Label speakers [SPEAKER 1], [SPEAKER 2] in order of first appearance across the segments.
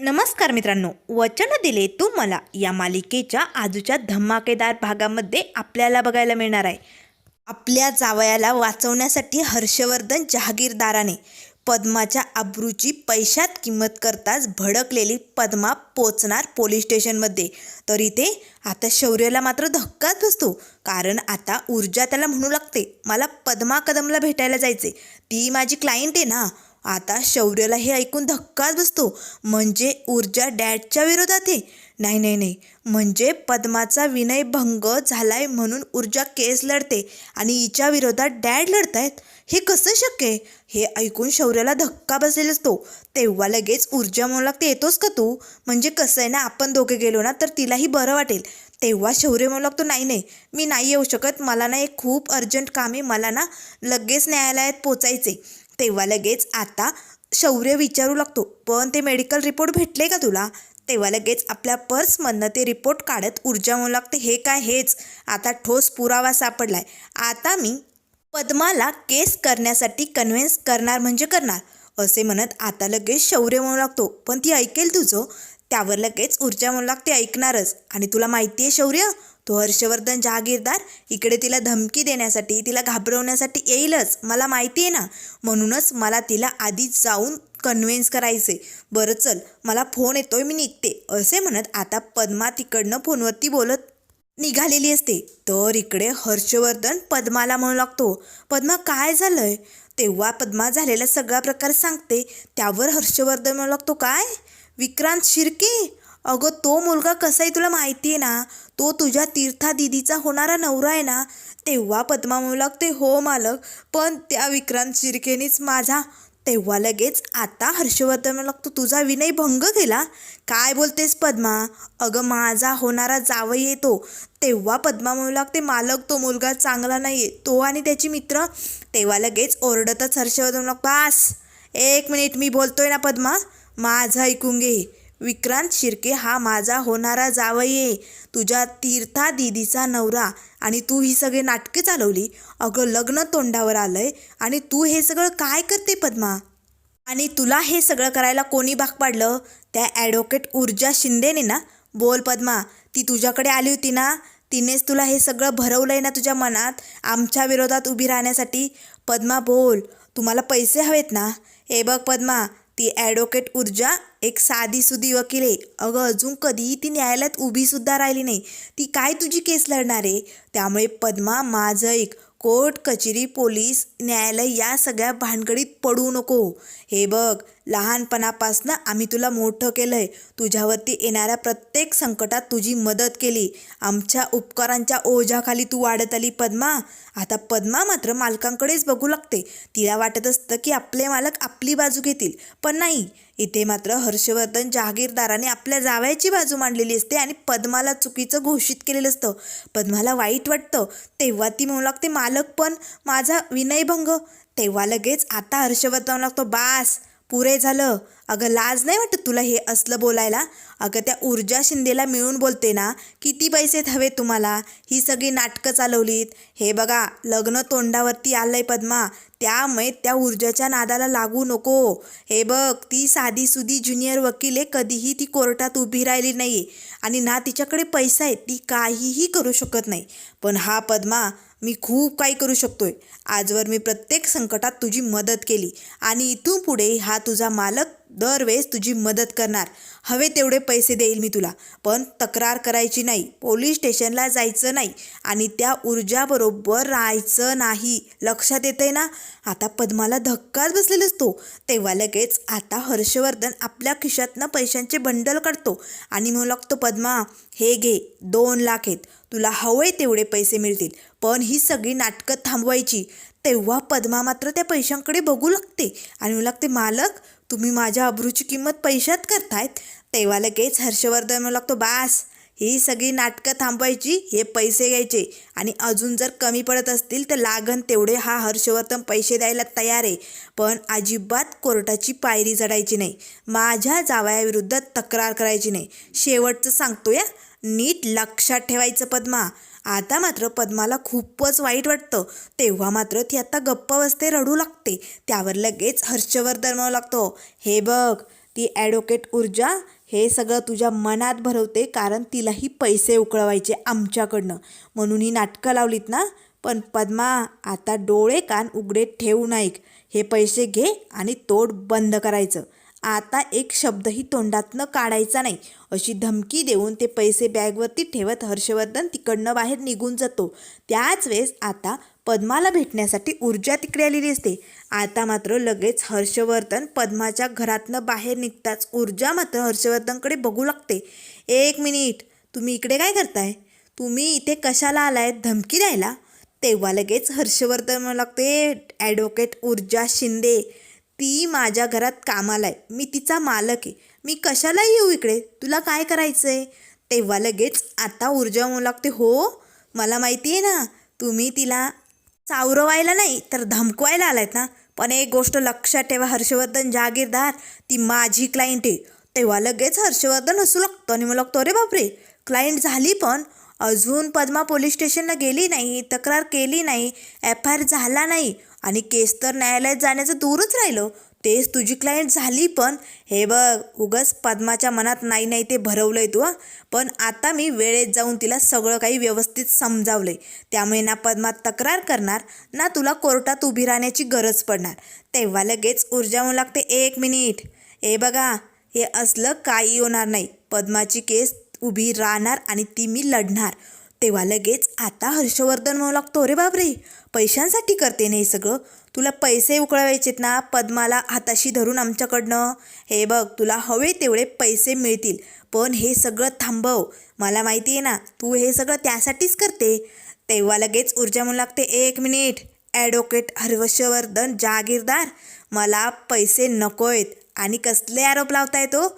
[SPEAKER 1] नमस्कार मित्रांनो वचन दिले तू मला या मालिकेच्या आजूच्या धमाकेदार भागामध्ये आपल्याला बघायला मिळणार आहे. आपल्या जावयाला वाचवण्यासाठी हर्षवर्धन जहागीरदाराने पद्माच्या आबरूची पैशात किंमत करताच भडकलेली पद्मा पोचणार पोलीस स्टेशनमध्ये. तर इथे आता शौर्यला मात्र धक्काच बसतो कारण आता ऊर्जा त्याला म्हणू लागते मला पद्मा कदमला भेटायला जायचे ती माझी क्लायंट आहे ना. आता शौर्यला हे ऐकून धक्काच बसतो. म्हणजे ऊर्जा डॅडच्या विरोधात आहे. नाही नाही नाही. म्हणजे पद्माचा विनयभंग झालाय म्हणून ऊर्जा केस लढते आणि हिच्या विरोधात डॅड लढतायत. हे कसं शक्य आहे? हे ऐकून शौर्याला धक्का बसलेला असतो. तेव्हा लगेच ऊर्जा म्हणू लागते येतोस का तू? म्हणजे कसं आहे ना आपण दोघे गेलो ना तर तिलाही बरं वाटेल. तेव्हा शौर्य म्हणू लागतो नाही नाही. मी नाही येऊ शकत. मला ना एक खूप अर्जंट काम आहे. मला ना लगेच न्यायालयात पोचायचे तेव्हा लगेच आता शौर्य विचारू लागतो. पण ते मेडिकल रिपोर्ट भेटले का तुला? तेव्हा लगेच आपल्या पर्समधनं ते रिपोर्ट काढत ऊर्जा म्हणू लागते. हे काय हेच? आता ठोस पुरावा सापडलाय. आता मी पद्माला केस करण्यासाठी कन्व्हिन्स करणार म्हणजे करणार असे म्हणत आता लगेच शौर्य म्हणू लागतो. पण ती ऐकेल तुझं? त्यावर लगेच ऊर्जा म्हणू लागते ऐकणारच. आणि तुला माहिती आहे शौर्य? तो हर्षवर्धन जहागीरदार इकडे तिला धमकी देण्यासाठी तिला घाबरवण्यासाठी येईलच मला माहिती आहे ना. म्हणूनच मला तिला आधी जाऊन कन्व्हिन्स करायचे बरं चल मला फोन येतोय मी निघते. असे म्हणत आता पद्मा तिकडनं फोनवरती बोलत निघालेली असते. तर इकडे हर्षवर्धन पद्माला म्हणू लागतो पद्मा काय झालंय? तेव्हा पद्मा झालेला सगळा प्रकार सांगते. त्यावर हर्षवर्धन म्हणू लागतो काय? विक्रांत शिर्के? अगं तो मुलगा कसा आहे तुला माहिती आहे ना तो तुझ्या तीर्था दिदीचा होणारा नवरा आहे ना तेव्हा पद्मा म्हणू लागते हो मालक. पण त्या विक्रांत शिर्केनीच माझा तेव्हा लगेच आता हर्षवर्धन लागतो तुझा विनय भंग केला. काय बोलतेस पद्मा? अगं माझा होणारा जावई येतो तेव्हा पद्मा म्हणू लागते मालक तो मुलगा चांगला नाही आहे तो आणि त्याची मित्र. तेव्हा लगेच ओरडतच हर्षवर्धन लागतो पास एक मिनिट मी बोलतोय ना पद्मा माझं ऐकून घे. विक्रांत शिर्के हा माझा होणारा जावये. तुझ्या तीर्था दिदीचा नवरा. आणि तू ही सगळी नाटके चालवली? अगं लग्न तोंडावर आलंय. आणि तू हे सगळं काय करते पद्मा? आणि तुला हे सगळं करायला कोणी भाग पाडलं त्या ॲडव्होकेट ऊर्जा शिंदेने ना? बोल पद्मा. ती तुझ्याकडे आली होती ना? तिनेच तुला हे सगळं भरवलं आहे ना तुझ्या मनात? आमच्या विरोधात उभी राहण्यासाठी? पद्मा बोल. तुम्हाला पैसे हवेत ना? हे बघ पद्मा. ती ॲडव्होकेट ऊर्जा एक साधीसुधी वकील आहे. अगं अजून कधीही ती न्यायालयात उभीसुद्धा राहिली नाही. ती काय तुझी केस लढणार आहे? त्यामुळे पद्मा माझं एक कोर्ट कचेरी पोलीस न्यायालय या सगळ्या भानगडीत पडू नको. हे बघ लहानपणापासनं आम्ही तुला मोठं केलं आहे तुझ्यावरती येणाऱ्या प्रत्येक संकटात तुझी मदत केली. आमच्या उपकारांच्या ओझ्याखाली तू वाढत आली पद्मा. आता पद्मा मात्र मालकांकडेच बघू लागते. तिला वाटत असतं की आपले मालक आपली बाजू घेतील. पण नाही. इथे मात्र हर्षवर्धन जहागीरदाराने आपल्या जावयाची बाजू मांडलेली असते आणि पद्माला चुकीचं घोषित केलेलं असतं. पद्माला वाईट वाटतं. तेव्हा ती म्हणू लागते मालक पण माझा विनयभंग. तेव्हा लगेच आता हर्षवर्धन लागतो बास पुरे झालं. अगं लाज नाही वाटत तुला हे असलं बोलायला? अगं त्या ऊर्जा शिंदेला मिळून बोलते ना किती पैसे हवे तुम्हाला? ही सगळी नाटकं चालवलीत. हे बघा लग्न तोंडावरती आलंय पद्मा. त्यामुळे त्या ऊर्जाच्या नादाला लागू नको. हे बघ ती साधी सुधी ज्युनियर वकील आहे कधीही ती कोर्टात उभी राहिली नाही. आणि ना तिच्याकडे पैसा आहे ती काहीही करू शकत नाही. पण हा पद्मा मी खूप काही करू शकतोय. आजवर मी प्रत्येक संकटात तुझी मदत केली आणि इथून पुढे हा तुझा मालक दरवेळेस तुझी मदत करणार. हवे तेवढे पैसे देईल मी तुला. पण तक्रार करायची नाही. पोलीस स्टेशनला जायचं नाही आणि त्या ऊर्जाबरोबर राहायचं नाही. लक्षात येतंय ना? आता पद्माला धक्काच बसलेला असतो तेव्हा लगेच आता हर्षवर्धन आपल्या खिशातनं पैशांचे बंडल काढतो आणि म्हणू लागतो पद्मा हे घे. दोन लाख आहेत. तुला हवे तेवढे पैसे मिळतील. पण ही सगळी नाटकं थांबवायची. तेव्हा पद्मा मात्र त्या पैशांकडे बघू लागते आणि म्हणू लागते मालक तुम्ही माझ्या अब्रूची किंमत पैशात करतायत तेव्हा लगेच हर्षवर्धन म्हणू लागतो बास ही सगळी नाटकं थांबवायची हे पैसे घ्यायचे. आणि अजून जर कमी पडत असतील तर लागन तेवढे हा हर्षवर्धन पैसे द्यायला तयार आहे. पण अजिबात कोर्टाची पायरी चढायची नाही. माझ्या जावयाविरुद्ध तक्रार करायची नाही. शेवटचं सांगतो या नीट लक्षात ठेवायचं पद्मा. आता मात्र पद्माला खूपच वाईट वाटतं. तेव्हा मात्र ती आता गप्प बसते रडू लागते. त्यावर लगेच हर्षवर्धन म्हणू लागतो हे बघ ती ॲडव्होकेट ऊर्जा हे सगळं तुझ्या मनात भरवते कारण तिलाही पैसे उकळवायचे आमच्याकडनं. म्हणून ही नाटकं लावलीत ना. पण पद्मा आता डोळे कान उघडे ठेवू ऐक हे पैसे घे आणि तोड बंद करायचं. आता एक शब्दही तोंडातनं काढायचा नाही. अशी धमकी देऊन ते पैसे बॅगवरती ठेवत हर्षवर्धन तिकडनं बाहेर निघून जातो. त्याच वेळेस आता पद्माला भेटण्यासाठी ऊर्जा तिकडे आलेली असते आता मात्र लगेच हर्षवर्धन पद्माच्या घरातनं बाहेर निघताच ऊर्जा मात्र हर्षवर्धनकडे बघू लागते. एक मिनिट तुम्ही इकडे काय करताय? तुम्ही इथे कशाला आलाय? धमकी द्यायला? तेव्हा लगेच हर्षवर्धन म्हणू लागते ॲडव्होकेट ऊर्जा शिंदे ती माझ्या घरात कामाला आहे मी तिचा मालक आहे. मी कशाला येऊ इकडे? तुला काय करायचं आहे तेव्हा लगेच आता ऊर्जा म्हणू लागते. हो मला माहिती आहे ना तुम्ही तिला सावरवायला नाही तर धमकवायला आलायत ना. पण एक गोष्ट लक्षात ठेवा हर्षवर्धन जहागीरदार ती माझी क्लायंट आहे. तेव्हा लगेच हर्षवर्धन हसू लागतो आणि मला लागतो अरे बापरे! क्लायंट झाली पण. अजून पद्मा पोलीस स्टेशनला गेली नाही तक्रार केली नाही एफ आय आर झाला नाही. आणि केस तर न्यायालयात जाण्याचं दूरच राहिलं. तेच तुझी क्लायंट झाली पण. हे बघ उगस पद्माच्या मनात नाही नाही ते भरवलं आहे तू पण आता मी वेळेत जाऊन तिला सगळं काही व्यवस्थित समजावलं आहे त्यामुळे ना पद्मा तक्रार करणार ना तुला कोर्टात उभी राहण्याची गरज पडणार. तेव्हा लगेच ऊर्जा होऊ लागते एक मिनिट. हे बघा हे असलं काही होणार नाही. पद्माची केस उभी राहणार आणि ती मी लढणार. तेव्हा लगेच आता हर्षवर्धन म्हणू लागतो अरे बापरे पैशांसाठी करते नाही सगळं? तुला पैसे उकळवायचेत ना पद्माला हाताशी धरून आमच्याकडनं? हे बघ तुला हवे तेवढे पैसे मिळतील पण हे सगळं थांबव. मला माहिती आहे ना तू हे सगळं त्यासाठीच करते. तेव्हा लगेच ऊर्जा म्हणू लागते एक मिनिट ॲडव्होकेट हर्षवर्धन जहागीरदार मला पैसे नको आहेत आणि कसले आरोप लावताय तो?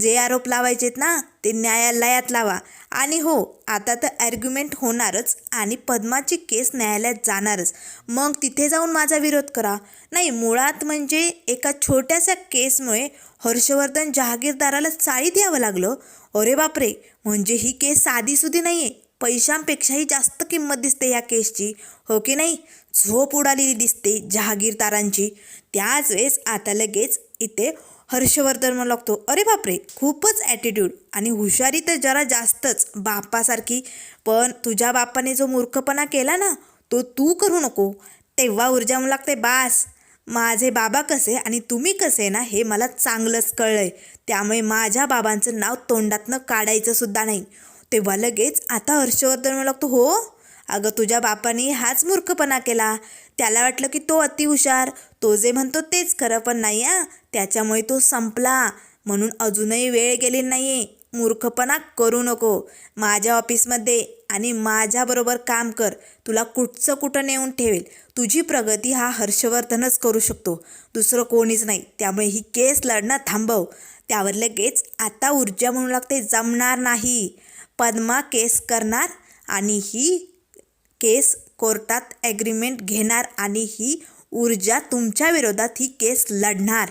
[SPEAKER 1] जे आरोप लावायचेत ना ते न्यायालयात लावा. आणि हो आता तर ॲर्ग्युमेंट होणारच आणि पद्माची केस न्यायालयात जाणारच. मग तिथे जाऊन माझा विरोध करा. नाही मुळात म्हणजे एका छोट्याशा केसमुळे हर्षवर्धन जहागीरदाराला चाळीत यावं लागलं? अरे बापरे म्हणजे ही केस साधीसुधी नाही आहे पैशांपेक्षाही जास्त किंमत दिसते या केसची. हो की नाही? झोप उडालेली दिसते जहागीरदारांची. त्याच वेळेस आता लगेच इथे हर्षवर्धन म्हणू लागतो अरे बापरे खूपच ॲटिट्यूड आणि हुशारी तर जरा जास्तच बापासारखी. पण तुझ्या बापाने जो मूर्खपणा केला ना तो तू करू नको. तेव्हा ऊर्जा म्हणू लागते बास माझे बाबा कसे आणि तुम्ही कसे ना हे मला चांगलंच कळलंय. त्यामुळे माझ्या बाबांचं नाव तोंडातनं काढायचं सुद्धा नाही. तेव्हा लगेच आता हर्षवर्धन म्हणू लागतो हो अगं तुझ्या बापाने हाच मूर्खपणा केला. त्याला वाटलं की तो अतिहुशार तो जे म्हणतो तेच खरं पण नाही आ त्याच्यामुळे तो संपला. म्हणून अजूनही वेळ गेली नाही आहे मूर्खपणा करू नको. माझ्या ऑफिसमध्ये आणि माझ्याबरोबर काम कर. तुला कुठचं कुठं नेऊन ठेवेल. तुझी प्रगती हा हर्षवर्धनच करू शकतो. दुसरं कोणीच नाही. त्यामुळे ही केस लढणं थांबव. त्यावर लगेच आता ऊर्जा म्हणू लागते जमणार नाही. पद्मा केस करणार आणि ही केस कोर्टात ॲग्रीमेंट घेणार आणि ही ऊर्जा तुमच्या विरोधात ही केस लढणार.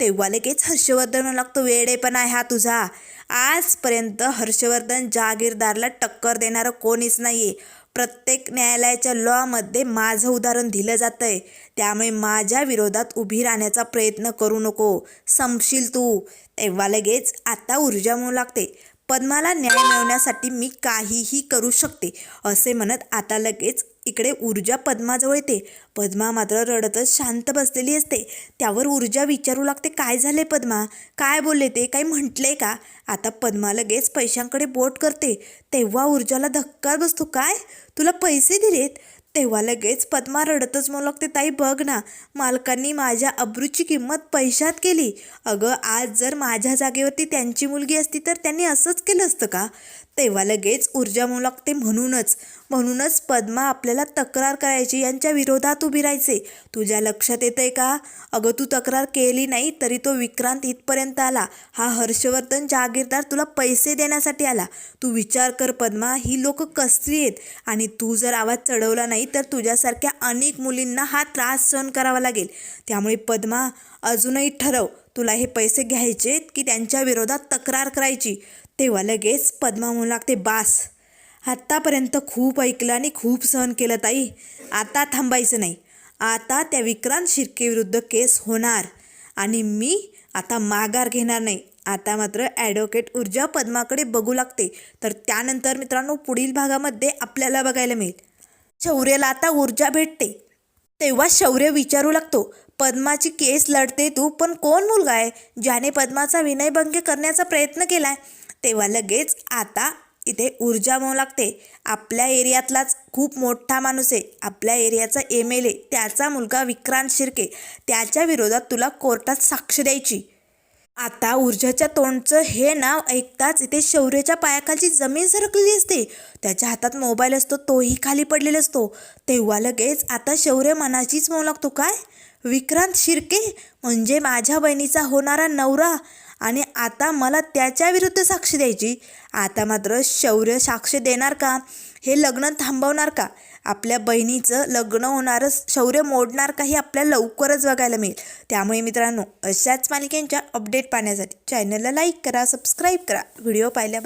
[SPEAKER 1] तेव्हा लगेच हर्षवर्धन लागतो वेडेपणा आहे हा तुझा. आजपर्यंत हर्षवर्धन जहागीरदारला टक्कर देणारं कोणीच नाही आहे प्रत्येक न्यायालयाच्या लॉमध्ये माझं उदाहरण दिलं जातं आहे त्यामुळे माझ्या विरोधात उभी राहण्याचा प्रयत्न करू नको. संपशील तू. तेव्हा लगेच आता ऊर्जा म्हणू लागते. पद्माला न्याय मिळवण्यासाठी मी काहीही करू शकते असे म्हणत आता लगेच इकडे ऊर्जा पद्माजवळ येते. पद्मा मात्र रडतच शांत बसलेली असते. त्यावर ऊर्जा विचारू लागते काय झाले पद्मा? काय बोलले ते? काही म्हटले का? आता पद्मा लगेच पैशांकडे बोट करते. तेव्हा ऊर्जाला धक्का बसतो काय? तुला पैसे दिलेत? तेव्हा लगेच पद्मा रडतच म्हणू लागते ताई बघ ना मालकांनी माझ्या अब्रूची किंमत पैशात केली. अगं आज जर माझ्या जागेवरती त्यांची मुलगी असती तर त्यांनी असंच केलं असतं का? तेव्हा लगेच ऊर्जा म्हणू लागते म्हणूनच म्हणूनच पद्मा आपल्याला तक्रार करायची यांच्या विरोधात उभी राहायचे. तुझ्या लक्षात येतंय का? अगं तू तक्रार केली नाही तरी तो विक्रांत इथपर्यंत आला. हा हर्षवर्धन जागीरदार तुला पैसे देण्यासाठी आला. तू विचार कर पद्मा ही लोक कसली आहेत? आणि तू जर आवाज चढवला नाही तर तुझ्यासारख्या अनेक मुलींना हा त्रास सहन करावा लागेल. त्यामुळे पद्मा अजूनही ठरव तुला हे पैसे घ्यायचे की त्यांच्या विरोधात तक्रार करायची? तेव्हा लगेच पद्मा म्हणू लागते बास आत्तापर्यंत खूप ऐकलं आणि खूप सहन केलं ताई. आता थांबायचं नाही. आता त्या विक्रांत शिर्केविरुद्ध केस होणार आणि मी आता माघार घेणार नाही. आता मात्र ॲडव्होकेट ऊर्जा पद्माकडे बघू लागते. तर त्यानंतर मित्रांनो पुढील भागामध्ये आपल्याला बघायला मिळेल. शौर्यला आता ऊर्जा भेटते. तेव्हा शौर्य विचारू लागतो पद्माची केस लढते तू पण कोण मुलगा आहे? ज्याने पद्माचा विनयभंग करण्याचा प्रयत्न केला आहे तेव्हा लगेच आता इथे ऊर्जा म्हणू लागते. आपल्या एरियातलाच खूप मोठा माणूस आहे. आपल्या एरियाचा एम एल ए त्याचा मुलगा विक्रांत शिर्के त्याच्या विरोधात तुला कोर्टात साक्ष द्यायची. आता ऊर्जाच्या तोंडचं हे नाव ऐकताच इथे शौर्याच्या पायाखालची जमीन सरकलेली असते. त्याच्या हातात मोबाईल असतो तोही खाली पडलेला असतो. तेव्हा लगेच आता शौर्य मनाचीच म्हणू लागतो. काय? विक्रांत शिर्के म्हणजे माझ्या बहिणीचा होणारा नवरा. आणि आता मला त्याच्या विरुद्ध साक्ष द्यायची. आता मात्र शौर्य साक्ष देणार का? हे लग्न थांबवणार का? आपल्या बहिणीचं लग्न होणारच शौर्य मोडणार का हे आपल्याला लवकरच बघायला मिळेल. त्यामुळे मित्रांनो अशाच मालिकेंच्या अपडेट पाहण्यासाठी चॅनलला लाईक करा सबस्क्राईब करा. व्हिडिओ पाहिल्याबद्दल